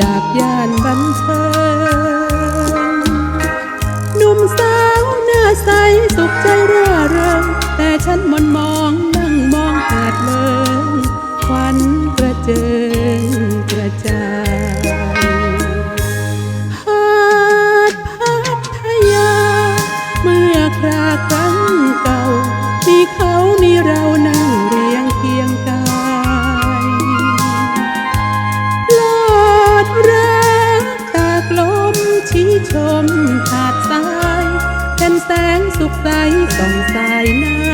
จากย่านบันเทิงหนุ่มสาวหน้าใสสุขใจร่าเริงแต่ฉันมนมองนั่งมองเกิดเลิงควันกระเจิงกระจายหาดพัทยา เมื่อคราครั้งเก่า มีเขามีเรานะ ชี้ชมหาดทรายเป็นแสงสุขใสส่องสา